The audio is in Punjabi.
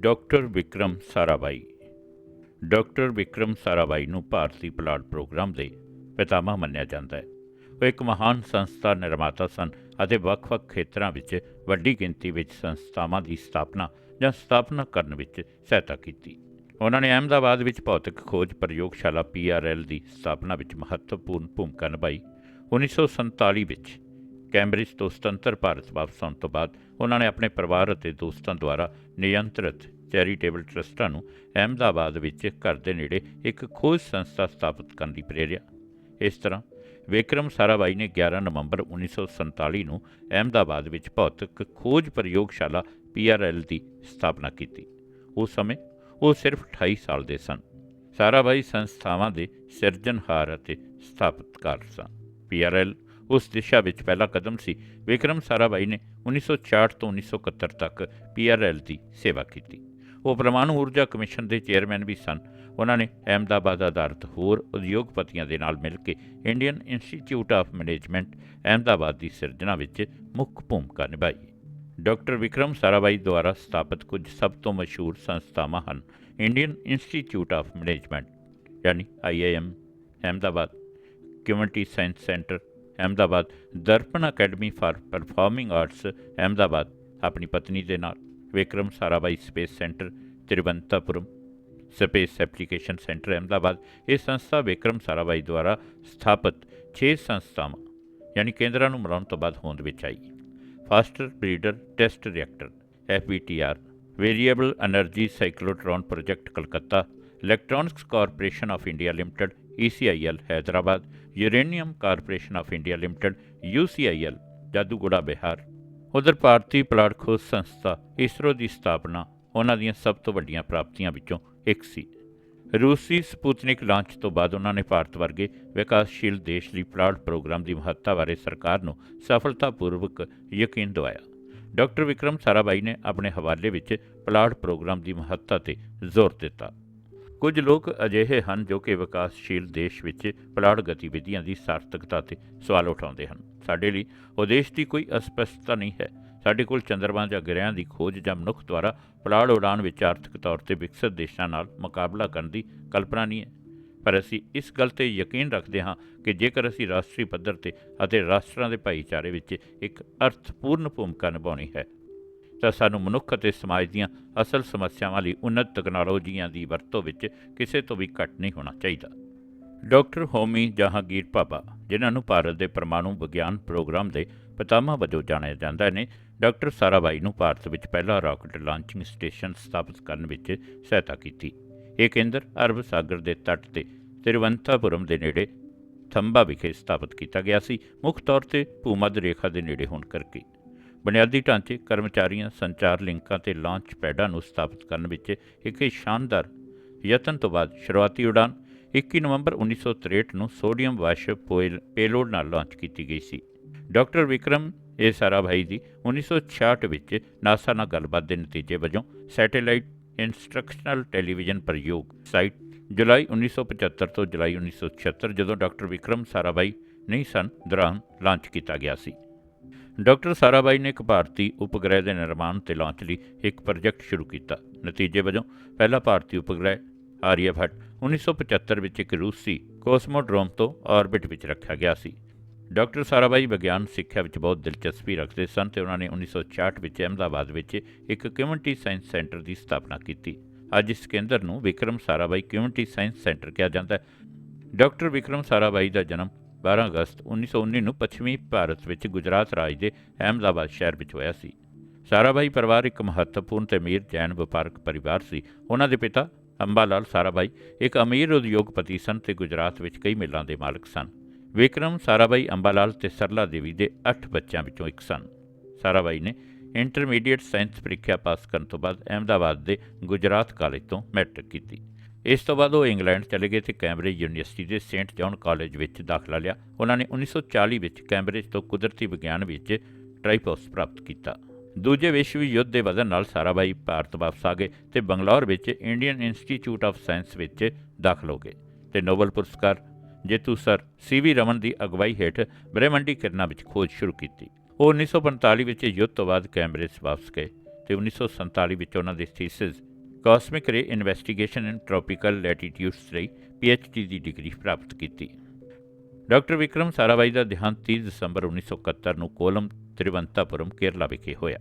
ਡਾਕਟਰ ਵਿਕਰਮ ਸਾਰਾਭਾਈ ਡਾਕਟਰ ਵਿਕਰਮ ਸਾਰਾਭਾਈ ਨੂੰ ਭਾਰਤੀ ਪਲਾਟ ਪ੍ਰੋਗਰਾਮ ਦੇ ਪਿਤਾਮਾ ਮੰਨਿਆ ਜਾਂਦਾ ਹੈ। ਉਹ ਇੱਕ ਮਹਾਨ ਸੰਸਥਾ ਨਿਰਮਾਤਾ ਸਨ ਅਤੇ ਵੱਖ-ਵੱਖ ਖੇਤਰਾਂ ਵਿੱਚ ਵੱਡੀ ਗਿਣਤੀ ਵਿੱਚ ਸੰਸਥਾਵਾਂ ਦੀ ਸਥਾਪਨਾ ਜਾਂ ਸਥਾਪਨਾ ਕਰਨ ਵਿੱਚ ਸਹਾਇਤਾ ਕੀਤੀ। ਉਹਨਾਂ ਨੇ ਅਹਿਮਦਾਬਾਦ ਵਿੱਚ ਭੌਤਿਕ ਖੋਜ ਪ੍ਰਯੋਗਸ਼ਾਲਾ PRL ਦੀ ਸਥਾਪਨਾ ਵਿੱਚ ਮਹੱਤਵਪੂਰਨ ਭੂਮਿਕਾ ਨਿਭਾਈ। 1947 ਵਿੱਚ ਕੈਂਬਰਿਜ ਤੋਂ ਸੁਤੰਤਰ ਭਾਰਤ ਵਾਪਸ ਆਉਣ ਤੋਂ ਬਾਅਦ ਉਹਨਾਂ ਨੇ ਆਪਣੇ ਪਰਿਵਾਰ ਅਤੇ ਦੋਸਤਾਂ ਦੁਆਰਾ ਨਿਯੰਤਰਿਤ ਚੈਰੀਟੇਬਲ ਟਰਸਟਾਂ ਨੂੰ ਅਹਿਮਦਾਬਾਦ ਵਿੱਚ ਘਰ ਦੇ ਨੇੜੇ ਇੱਕ ਖੋਜ ਸੰਸਥਾ ਸਥਾਪਿਤ ਕਰਨ ਲਈ ਪ੍ਰੇਰਿਆ। ਇਸ ਤਰ੍ਹਾਂ ਵਿਕਰਮ ਸਾਰਾਭਾਈ ਨੇ 11 ਨਵੰਬਰ 1947 ਨੂੰ ਅਹਿਮਦਾਬਾਦ ਵਿੱਚ ਭੌਤਿਕ ਖੋਜ ਪ੍ਰਯੋਗਸ਼ਾਲਾ PRL ਦੀ ਸਥਾਪਨਾ ਕੀਤੀ। ਉਸ ਸਮੇਂ ਉਹ ਸਿਰਫ 28 ਸਾਲ ਦੇ ਸਨ। ਸਾਰਾਭਾਈ ਸੰਸਥਾਵਾਂ ਦੇ ਸਿਰਜਣਹਾਰ ਅਤੇ ਸਥਾਪਤਕਾਰ ਸਨ। PRL ਉਸ ਦਿਸ਼ਾ ਵਿੱਚ ਪਹਿਲਾ ਕਦਮ ਸੀ। ਵਿਕਰਮ ਸਾਰਾਭਾਈ ਨੇ 1966 ਤੋਂ 1971 ਤੱਕ PRL ਦੀ ਸੇਵਾ ਕੀਤੀ। ਉਹ ਪਰਮਾਣੂ ਊਰਜਾ ਕਮਿਸ਼ਨ ਦੇ ਚੇਅਰਮੈਨ ਵੀ ਸਨ। ਉਹਨਾਂ ਨੇ ਅਹਿਮਦਾਬਾਦ ਆਧਾਰਿਤ ਹੋਰ ਉਦਯੋਗਪਤੀਆਂ ਦੇ ਨਾਲ ਮਿਲ ਕੇ Indian Institute of Management Ahmedabad ਦੀ ਸਿਰਜਣਾ ਵਿੱਚ ਮੁੱਖ ਭੂਮਿਕਾ ਨਿਭਾਈ। ਡਾਕਟਰ ਵਿਕਰਮ ਸਾਰਾਭਾਈ ਦੁਆਰਾ ਸਥਾਪਿਤ ਕੁਝ ਸਭ ਤੋਂ ਮਸ਼ਹੂਰ ਸੰਸਥਾਵਾਂ ਹਨ। ਇੰਡੀਅਨ ਇੰਸਟੀਚਿਊਟ ਆਫ ਮੈਨੇਜਮੈਂਟ, ਯਾਨੀ IIM Ahmedabad, community science centre Ahmedabad, Darpana academy for performing arts, Ahmedabad. ਆਪਣੀ ਪਤਨੀ ਦੇ ਨਾਲ Vikram Sarabhai space centre, Thiruvananthapuram space application centre, Ahmedabad. ਇਹ ਸੰਸਥਾ ਵਿਕਰਮ ਸਾਰਾਬਾਈ ਦੁਆਰਾ ਸਥਾਪਿਤ 6 ਸੰਸਥਾਵਾਂ, ਯਾਨੀ ਕੇਂਦਰਾਂ ਨੂੰ ਮਿਲਾਉਣ ਤੋਂ ਬਾਅਦ ਹੋਂਦ ਵਿੱਚ ਆਈ। Faster, breeder, test reactor FBTR variable energy cyclotron project Calcutta, electronics corporation of India limited ECIL Hyderabad uranium corporation of India limited UCIL Jaduguda Bihar ਉਧਰ ਭਾਰਤੀ ਪਲਾਟ ਖੋਜ ਸੰਸਥਾ ਇਸਰੋ ਦੀ ਸਥਾਪਨਾ ਉਹਨਾਂ ਦੀਆਂ ਸਭ ਤੋਂ ਵੱਡੀਆਂ ਪ੍ਰਾਪਤੀਆਂ ਵਿੱਚੋਂ ਇੱਕ ਸੀ ਰੂਸੀ ਸਪੁਤਨਿਕ ਲਾਂਚ ਤੋਂ ਬਾਅਦ ਉਹਨਾਂ ਨੇ ਭਾਰਤ ਵਰਗੇ ਵਿਕਾਸਸ਼ੀਲ ਦੇਸ਼ ਲਈ ਪਲਾਟ ਪ੍ਰੋਗਰਾਮ ਦੀ ਮਹੱਤਤਾ ਬਾਰੇ ਸਰਕਾਰ ਨੂੰ ਸਫਲਤਾਪੂਰਵਕ ਯਕੀਨ ਦਿਵਾਇਆ ਡਾਕਟਰ ਵਿਕਰਮ ਸਾਰਾਭਾਈ ਨੇ ਆਪਣੇ ਹਵਾਲੇ ਵਿੱਚ ਪਲਾਟ ਪ੍ਰੋਗਰਾਮ ਦੀ ਮਹੱਤਤਾ ਤੇ ਜ਼ੋਰ ਦਿੱਤਾ ਕੁਝ ਲੋਕ ਅਜਿਹੇ ਹਨ ਜੋ ਕਿ ਵਿਕਾਸਸ਼ੀਲ ਦੇਸ਼ ਵਿੱਚ ਪਲਾੜ ਗਤੀਵਿਧੀਆਂ ਦੀ ਸਾਰਥਕਤਾ ਤੇ ਸਵਾਲ ਉਠਾਉਂਦੇ ਹਨ। ਸਾਡੇ ਲਈ ਉਦੇਸ਼ ਦੀ ਕੋਈ ਅਸਪਸ਼ਟਤਾ ਨਹੀਂ ਹੈ। ਸਾਡੇ ਕੋਲ ਚੰਦਰਮਾ ਜਾਂ ਗ੍ਰਹਿਆਂ ਦੀ ਖੋਜ ਜਾਂ ਮਨੁੱਖ ਦੁਆਰਾ ਪਲਾੜ ਉਡਾਨ ਵਿੱਚ ਆਰਥਿਕ ਤੌਰ ਤੇ ਵਿਕਸਿਤ ਦੇਸ਼ਾਂ ਨਾਲ ਮੁਕਾਬਲਾ ਕਰਨ ਦੀ ਕਲਪਨਾ ਨਹੀਂ ਹੈ। ਪਰ ਅਸੀਂ ਇਸ ਗੱਲ ਤੇ ਯਕੀਨ ਰੱਖਦੇ ਹਾਂ ਕਿ ਜੇਕਰ ਅਸੀਂ ਰਾਸ਼ਟਰੀ ਪੱਧਰ ਤੇ ਅਤੇ ਰਾਸ਼ਟਰਾਂ ਦੇ ਭਾਈਚਾਰੇ ਵਿੱਚ ਇੱਕ ਅਰਥਪੂਰਨ ਭੂਮਿਕਾ ਨਿਭਾਉਣੀ ਹੈ ਤਾਂ ਸਾਨੂੰ ਮਨੁੱਖ ਅਤੇ ਸਮਾਜ ਦੀਆਂ ਅਸਲ ਸਮੱਸਿਆਵਾਂ ਲਈ ਉન્નਤ ਤਕਨਾਲੋਜੀਆਂ ਦੀ ਵਰਤੋਂ ਵਿੱਚ ਕਿਸੇ ਤੋਂ ਵੀ ਘੱਟ ਨਹੀਂ ਹੋਣਾ ਚਾਹੀਦਾ। ਡਾਕਟਰ ਹੋਮੀ ਜਹਾਂਗੀਰ ਭਾਬਾ, ਜਿਨ੍ਹਾਂ ਨੂੰ ਭਾਰਤ ਦੇ ਪਰਮਾਣੂ ਵਿਗਿਆਨ ਪ੍ਰੋਗਰਾਮ ਦੇ ਪਿਤਾਮਹ ਵਜੋਂ ਜਾਣਿਆ ਜਾਂਦਾ ਨੇ ਡਾਕਟਰ ਸਾਰਾਭਾਈ ਨੂੰ ਭਾਰਤ ਵਿੱਚ ਪਹਿਲਾ ਰਾਕਟ ਲਾਂਚਿੰਗ ਸਟੇਸ਼ਨ ਸਥਾਪਿਤ ਕਰਨ ਵਿੱਚ ਸਹਾਇਤਾ ਕੀਤੀ। ਇਹ ਕੇਂਦਰ ਅਰਬ ਸਾਗਰ ਦੇ ਤੱਟ ਤੇ ਤਿਰਵੰਤਪੁਰਮ ਦੇ ਨੇੜੇ ਥੰਬਾ ਵਿਖੇ ਸਥਾਪਿਤ ਕੀਤਾ ਗਿਆ ਸੀ। ਮੁੱਖ ਤੌਰ ਤੇ ਭੂਮੱਧ ਰੇਖਾ ਦੇ ਨੇੜੇ ਹੋਣ ਕਰਕੇ। ਬੁਨਿਆਦੀ ਢਾਂਚੇ ਕਰਮਚਾਰੀਆਂ ਸੰਚਾਰ ਲਿੰਕਾਂ ਤੇ ਲਾਂਚ ਪੈਡਾਂ ਨੂੰ ਸਥਾਪਿਤ ਕਰਨ ਵਿੱਚ ਇੱਕ ਸ਼ਾਨਦਾਰ ਯਤਨ ਤੋਂ ਬਾਅਦ ਸ਼ੁਰੂਆਤੀ ਉਡਾਨ 21 ਨਵੰਬਰ 1963 ਨੂੰ ਸੋਡੀਅਮ ਵਾਸ਼ਪ ਪੇਲੋਡ ਨਾਲ ਲਾਂਚ ਕੀਤੀ ਗਈ ਸੀ। ਡਾਕਟਰ ਵਿਕਰਮ ਇਹ ਸਾਰਾਭਾਈ ਦੀ 1966 ਵਿੱਚ ਨਾਸਾ ਨਾਲ ਗੱਲਬਾਤ ਦੇ ਨਤੀਜੇ ਵਜੋਂ ਸੈਟੇਲਾਈਟ ਇਨਸਟਰਕਸ਼ਨਲ ਟੈਲੀਵਿਜ਼ਨ ਪ੍ਰਯੋਗ ਸਾਈਟ ਜੁਲਾਈ 1975 ਤੋਂ ਜੁਲਾਈ 1976 ਜਦੋਂ ਡਾਕਟਰ ਵਿਕਰਮ ਸਾਰਾਭਾਈ ਨਹੀਂ ਸਨ, ਦੌਰਾਨ ਲਾਂਚ ਕੀਤਾ ਗਿਆ ਸੀ। ਡਾਕਟਰ ਸਾਰਾਭਾਈ ਨੇ ਇੱਕ ਭਾਰਤੀ ਉਪਗ੍ਰਹਿ ਦੇ ਨਿਰਮਾਣ ਤੇ ਲਾਂਚ ਲਈ ਇੱਕ ਪ੍ਰੋਜੈਕਟ ਸ਼ੁਰੂ ਕੀਤਾ। ਨਤੀਜੇ ਵਜੋਂ ਪਹਿਲਾ ਭਾਰਤੀ ਉਪਗ੍ਰਹਿ ਆਰੀਆਭੱਟ 1975 ਵਿੱਚ ਇੱਕ ਰੂਸੀ ਕੋਸਮੋਡਰੋਮ ਤੋਂ ਆਰਬਿਟ ਵਿੱਚ ਰੱਖਿਆ ਗਿਆ ਸੀ। ਡਾਕਟਰ ਸਾਰਾਭਾਈ ਵਿਗਿਆਨ ਸਿੱਖਿਆ ਵਿੱਚ ਬਹੁਤ ਦਿਲਚਸਪੀ ਰੱਖਦੇ ਸਨ ਤੇ ਉਹਨਾਂ ਨੇ 1966 ਵਿੱਚ ਅਹਿਮਦਾਬਾਦ ਵਿੱਚ ਇੱਕ ਕਮਿਊਨਿਟੀ ਸਾਇੰਸ ਸੈਂਟਰ ਦੀ ਸਥਾਪਨਾ ਕੀਤੀ। ਅੱਜ ਇਸ ਕੇਂਦਰ ਨੂੰ Vikram Sarabhai community science centre ਕਿਹਾ ਜਾਂਦਾ ਹੈ। ਡਾਕਟਰ ਵਿਕਰਮ ਸਾਰਾਭਾਈ ਦਾ ਜਨਮ 12 ਅਗਸਤ 1919 ਨੂੰ ਪੱਛਮੀ ਭਾਰਤ ਵਿੱਚ ਗੁਜਰਾਤ ਰਾਜ ਦੇ ਅਹਿਮਦਾਬਾਦ ਸ਼ਹਿਰ ਵਿੱਚ ਹੋਇਆ ਸੀ। ਸਾਰਾਭਾਈ ਪਰਿਵਾਰ ਇੱਕ ਮਹੱਤਵਪੂਰਨ ਤੇ ਅਮੀਰ ਜੈਨ ਵਪਾਰਕ ਪਰਿਵਾਰ ਸੀ। ਉਹਨਾਂ ਦੇ ਪਿਤਾ ਅੰਬਾਲਾਲ ਸਾਰਾਭਾਈ, ਇੱਕ ਅਮੀਰ ਉਦਯੋਗਪਤੀ ਸਨ ਤੇ ਗੁਜਰਾਤ ਵਿੱਚ ਕਈ ਮਿੱਲਾਂ ਦੇ ਮਾਲਕ ਸਨ। ਵਿਕਰਮ ਸਾਰਾਭਾਈ ਅੰਬਾਲਾਲ ਤੇ ਸਰਲਾ ਦੇਵੀ ਦੇ 8 ਬੱਚਿਆਂ ਵਿੱਚੋਂ ਇੱਕ ਸਨ। ਸਾਰਾਭਾਈ ਨੇ ਇੰਟਰਮੀਡੀਏਟ ਸਾਇੰਸ ਪ੍ਰੀਖਿਆ ਪਾਸ ਕਰਨ ਤੋਂ ਬਾਅਦ ਅਹਿਮਦਾਬਾਦ ਦੇ ਗੁਜਰਾਤ ਕਾਲਜ ਤੋਂ ਮੈਟ੍ਰਿਕ ਕੀਤੀ। ਇਸ ਤੋਂ ਬਾਅਦ ਉਹ ਇੰਗਲੈਂਡ ਚਲੇ ਗਏ ਤੇ ਕੈਂਬਰਿਜ ਯੂਨੀਵਰਸਿਟੀ ਦੇ ਸੇਂਟ ਜੌਨ ਕਾਲਜ ਵਿੱਚ ਦਾਖਲਾ ਲਿਆ। ਉਹਨਾਂ ਨੇ 1940 ਵਿੱਚ ਕੈਂਬਰਿਜ ਤੋਂ ਕੁਦਰਤੀ ਵਿਗਿਆਨ ਵਿੱਚ ਟ੍ਰਾਈਪੋਸ ਪ੍ਰਾਪਤ ਕੀਤਾ। ਦੂਜੇ ਵਿਸ਼ਵ ਯੁੱਧ ਦੇ ਵਜ੍ਹਾ ਨਾਲ ਸਾਰਾਭਾਈ ਭਾਰਤ ਵਾਪਸ ਆ ਗਏ ਤੇ ਬੰਗਲੌਰ ਵਿੱਚ ਇੰਡੀਅਨ ਇੰਸਟੀਚਿਊਟ ਆਫ ਸਾਇੰਸ ਵਿੱਚ ਦਾਖਲ ਹੋ ਗਏ ਤੇ ਨੋਬਲ ਪੁਰਸਕਾਰ ਜੇਤੂ ਸਰ ਸੀਵੀ ਰਮਨ ਦੀ ਅਗਵਾਈ ਹੇਠ ਬ੍ਰਹਿਮੰਡੀ ਕਿਰਨਾਂ ਵਿੱਚ ਖੋਜ ਸ਼ੁਰੂ ਕੀਤੀ। ਉਹ 1945 ਵਿੱਚ ਯੁੱਧ ਤੋਂ ਬਾਅਦ ਕੈਂਬਰਿਜ ਵਾਪਸ ਗਏ ਤੇ 1947 ਵਿੱਚ ਉਹਨਾਂ ਦੇ ਥੀਸਿਸ ਕਾਸਮਿਕ ਰੇ ਇਨਵੈਸਟੀਗੇਸ਼ਨ ਇਨ ਟ੍ਰੋਪੀਕਲ ਲੈਟੀਟਿਊਡਸ ਲਈ ਡੀ ਦੀ ਡਿਗਰੀ ਪ੍ਰਾਪਤ ਕੀਤੀ। ਡਾਕਟਰ ਵਿਕਰਮ ਸਾਰਾਭਾਈ ਦਾ ਦੇਹਾਂਤ 30 ਦਸੰਬਰ 1971 ਨੂੰ ਕੋਲਮ ਤ੍ਰਿਵੰਤਾਪੁਰਮ ਕੇਰਲਾ ਵਿਖੇ ਹੋਇਆ।